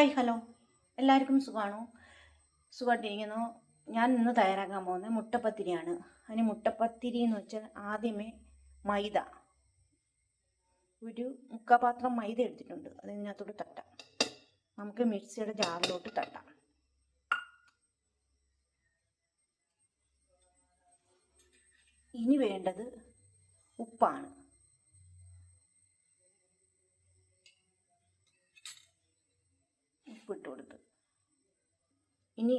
Hi hello എല്ലാവർക്കും സുഖമാണോ? സുഖമായിട്ടിരിക്കുന്നു. ഞാൻ ഇന്ന് തയ്യാറാക്കാൻ പോകുന്നത് മുട്ടപ്പത്തിരിയാണ്. അതിന് മുട്ടപ്പത്തിരി എന്ന് വെച്ചാൽ ആദ്യമേ മൈദ. ഒരു മുക്കാപാത്രം മൈദ എടുത്തിട്ടുണ്ട്. അതിനകത്തോട്ട് തട്ടാം. നമുക്ക് മിക്സിയുടെ ജാറിലോട്ട് തട്ടാം. ഇനി വേണ്ടത് ഉപ്പാണ്. ഉപ്പിട്ട് കൊടുത്ത് ഇനി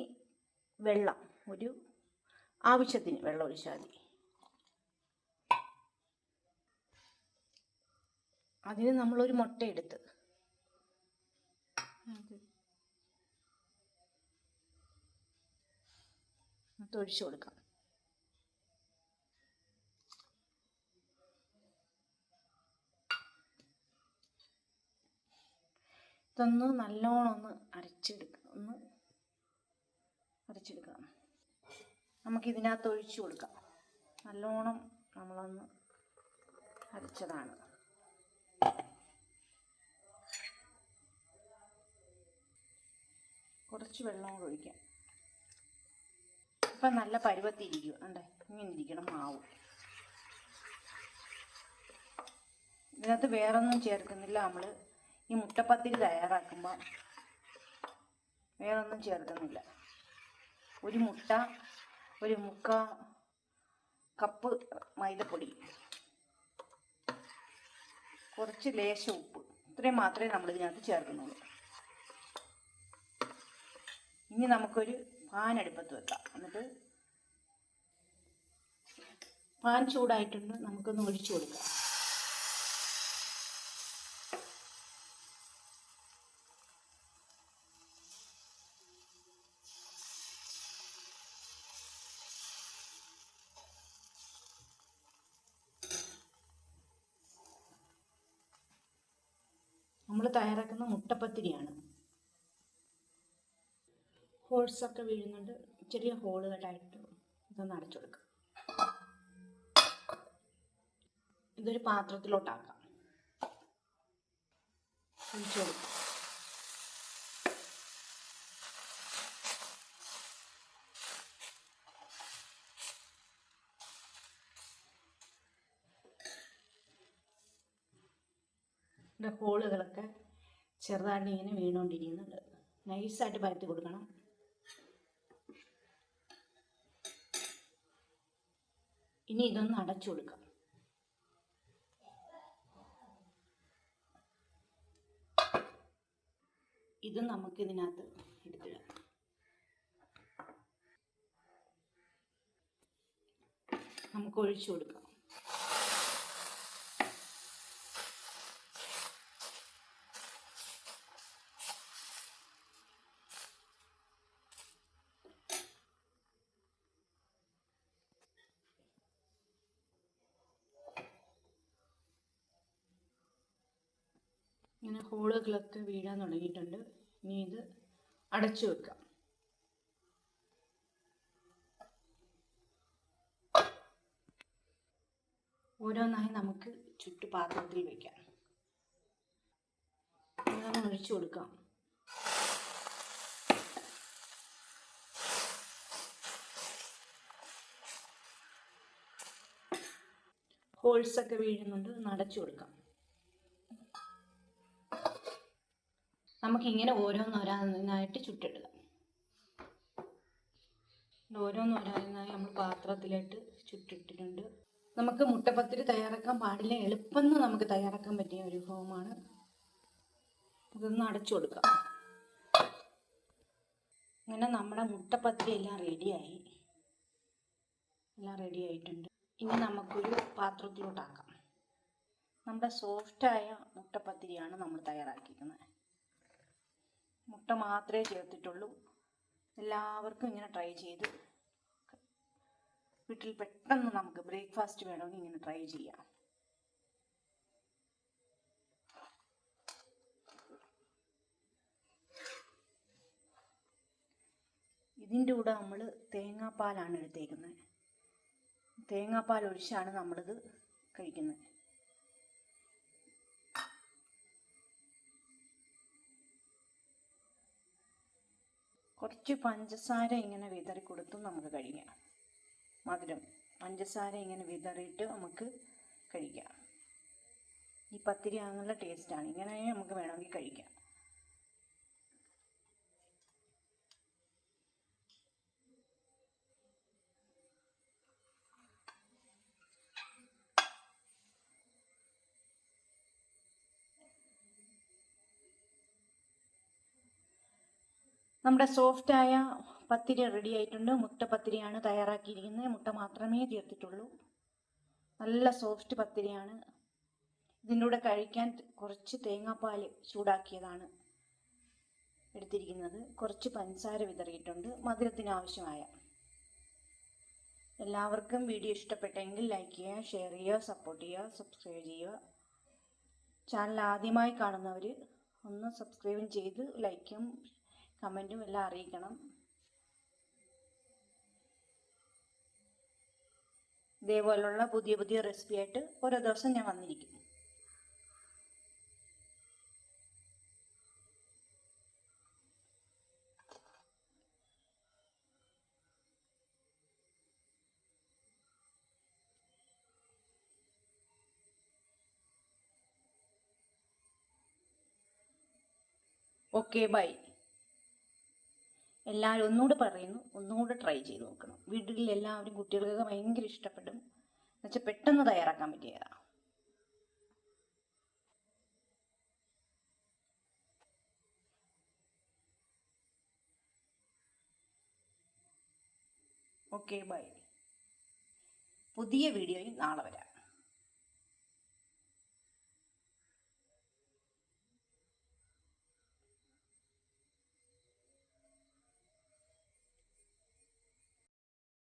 വെള്ളം ഒരു ആവശ്യത്തിന് വെള്ളം ഒഴിച്ചാൽ മതി. അതിന് നമ്മളൊരു മുട്ട എടുത്ത് ഒഴിച്ചു കൊടുക്കാം. ഇതൊന്ന് നല്ലോണം ഒന്ന് അരച്ചെടുക്കുക ഒന്ന് അരച്ചെടുക്കണം. നമുക്കിതിനകത്ത് ഒഴിച്ചു കൊടുക്കാം. നല്ലോണം നമ്മളൊന്ന് അരച്ചതാണ്. കുറച്ച് വെള്ളം കൂടെ ഒഴിക്കാം. ഇപ്പം നല്ല പരുവത്തിരിക്കും. അണ്ടേ ഇങ്ങനെ ഇരിക്കണം മാവ്. ഇതിനകത്ത് വേറൊന്നും ചേർക്കുന്നില്ല. നമ്മൾ ഈ മുട്ടപ്പത്തിരി തയ്യാറാക്കുമ്പോൾ വേറൊന്നും ചേർക്കുന്നില്ല. ഒരു മുട്ട ഒരു മുക്ക കപ്പ് മൈദപ്പൊടി. കുറച്ച് ലേശ ഉപ്പ്. ഇത്രയും മാത്രമേ നമ്മൾ ഇതിനകത്ത് ചേർക്കുന്നുള്ളൂ. ഇനി നമുക്കൊരു പാൻ അടുപ്പത്ത് വെക്കാം. എന്നിട്ട് പാൻ ചൂടായിട്ടുണ്ട് നമുക്കൊന്ന് ഒഴിച്ചു കൊടുക്കാം. നമ്മൾ തയ്യാറാക്കുന്ന മുട്ടപ്പത്തിരിയാണ്. ഹോൾസൊക്കെ വീഴുന്നുണ്ട്. ചെറിയ ഹോളുകളായിട്ട് ഇതൊന്ന് അടച്ചു കൊടുക്കാം. ഇതൊരു പാത്രത്തിലോട്ടാക്കാം. ഒഴിച്ചു കൊടുക്കാം. ഇതിന്റെ ഹോളുകളൊക്കെ ചെറുതായിട്ട് ഇങ്ങനെ വീണുകൊണ്ടിരിക്കുന്നുണ്ട് നൈസായിട്ട് പരത്തി കൊടുക്കണം. ഇനി ഇതൊന്ന് അടച്ചു കൊടുക്കാം. ഇത് നമുക്ക് ഇതിനകത്ത് എടുത്തിടാം. നമുക്ക് ഒഴിച്ചു കൊടുക്കാം. ഇങ്ങനെ ഹോളുകളൊക്കെ വീഴാൻ തുടങ്ങിയിട്ടുണ്ട്. ഇനി ഇത് അടച്ചു വെക്കാം. ഓരോന്നായി നമുക്ക് ചുറ്റുപാത്രത്തിൽ വെക്കാം. ഓരോന്ന് ഒഴിച്ചു കൊടുക്കാം. ഹോൾസൊക്കെ വീഴുന്നുണ്ട്. നടച്ചു കൊടുക്കാം. നമുക്കിങ്ങനെ ഓരോന്നോരോന്നായിട്ട് ചുട്ടിടുക ഓരോന്നോരോന്നായി നമ്മൾ പാത്രത്തിലിട്ട് ചുട്ടിട്ടിട്ടുണ്ട് നമുക്ക് മുട്ടപ്പത്തിരി തയ്യാറാക്കാൻ പാടില്ല. എളുപ്പം നമുക്ക് തയ്യാറാക്കാൻ പറ്റിയ ഒരു ഫോമാണ്. ഇതൊന്ന് അടച്ചു കൊടുക്കാം. അങ്ങനെ നമ്മുടെ മുട്ടപ്പത്തിരി എല്ലാം റെഡിയായി. എല്ലാം റെഡി ആയിട്ടുണ്ട് ഇനി നമുക്കൊരു പാത്രത്തിലോട്ടാക്കാം. നമ്മുടെ സോഫ്റ്റായ മുട്ടപ്പത്തിരിയാണ് നമ്മൾ തയ്യാറാക്കിയിരിക്കുന്നത്. മുട്ട മാത്രമേ ചേർത്തിട്ടുള്ളൂ. എല്ലാവർക്കും ഇങ്ങനെ ട്രൈ ചെയ്ത് വീട്ടിൽ പെട്ടെന്ന് നമുക്ക് ബ്രേക്ക്ഫാസ്റ്റ് വേണമെങ്കിൽ ഇങ്ങനെ ട്രൈ ചെയ്യാം. ഇതിന്റെ കൂടെ നമ്മൾ തേങ്ങാപ്പാലാണ് എടുത്തേക്കുന്നത്. തേങ്ങാപ്പാൽ ഒഴിച്ചാണ് നമ്മളിത് കഴിക്കുന്നത്. കുറച്ച് പഞ്ചസാര ഇങ്ങനെ വിതറി കൊടുത്തും നമുക്ക് കഴിക്കാം. മധുരം പഞ്ചസാര ഇങ്ങനെ വിതറിയിട്ട് നമുക്ക് കഴിക്കാം. ഈ പത്തിരി ആകുന്നുള്ള ടേസ്റ്റാണ് ഇങ്ങനെ നമുക്ക് വേണമെങ്കിൽ കഴിക്കാം. നമ്മുടെ സോഫ്റ്റ് ആയ പത്തിരി റെഡി ആയിട്ടുണ്ട്. മുട്ട പത്തിരിയാണ് തയ്യാറാക്കിയിരിക്കുന്നത്. മുട്ട മാത്രമേ ചേർത്തിട്ടുള്ളൂ നല്ല സോഫ്റ്റ് പത്തിരിയാണ്. ഇതിന്റെ കൂടെ കഴിക്കാൻ കുറച്ച് തേങ്ങാപ്പാൽ ചൂടാക്കിയതാണ് എടുത്തിരിക്കുന്നത്. കുറച്ച് പഞ്ചസാര വിതറിയിട്ടുണ്ട്. മധുരത്തിന് ആവശ്യമായ. എല്ലാവർക്കും വീഡിയോ ഇഷ്ടപ്പെട്ടെങ്കിൽ ലൈക്ക് ചെയ്യുക ഷെയർ ചെയ്യുക സപ്പോർട്ട് ചെയ്യുക സബ്സ്ക്രൈബ് ചെയ്യുക. ചാനൽ ആദ്യമായി കാണുന്നവർ ഒന്ന് സബ്സ്ക്രൈബും ചെയ്ത് ലൈക്കും കമന്റും എല്ലാം അറിയിക്കണം. ഇതേപോലുള്ള പുതിയ പുതിയ റെസിപ്പി ആയിട്ട് ഓരോ ദിവസം ഞാൻ വന്നിരിക്കും ഓക്കെ ബൈ എല്ലാവരും ഒന്നുകൂടെ പറയുന്നു ഒന്നുകൂടെ ട്രൈ ചെയ്ത് നോക്കണം. വീട്ടിൽ എല്ലാവരും കുട്ടികൾക്ക് ഭയങ്കര ഇഷ്ടപ്പെടും. എന്നുവെച്ചാൽ പെട്ടെന്ന് തയ്യാറാക്കാൻ പറ്റിയതാണ് ഓക്കെ ബൈ പുതിയ വീഡിയോയിൽ നാളെ വരാം.